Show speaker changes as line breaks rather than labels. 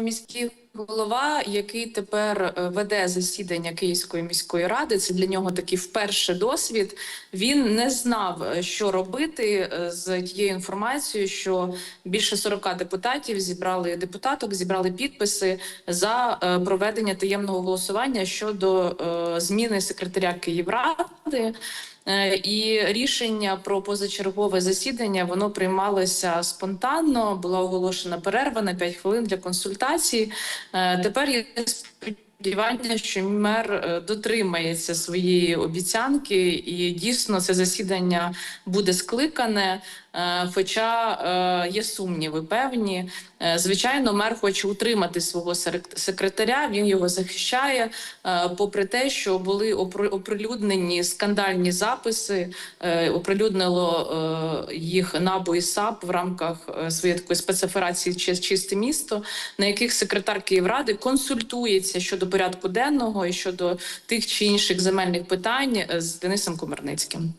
Міський голова, який тепер е, веде засідання Київської міської ради, це для нього такий вперше досвід. Він не знав, е, що робити е, з тією інформацією, що більше 40 депутатів зібрали депутаток, зібрали підписи за проведення таємного голосування щодо зміни секретаря Київради. Е, І рішення про позачергове засідання воно приймалося спонтанно. Була оголошена перерва на 5 хвилин для консультацій. Е, Тепер є сподівання, що мер е, дотримається своєї обіцянки, і дійсно це засідання буде скликане. Е, Хоча е, є сумніви певні. Е, Звичайно, мер хоче утримати свого секретаря. Він його захищає, попри те, що були опри- оприлюднені скандальні записи, оприлюднило їх НАБУ і САП в рамках своєї такої спецоперації «Чи- чисте місто, на яких секретар Київради консультується щодо порядку денного і щодо тих чи інших земельних питань з Денисом Комарницьким.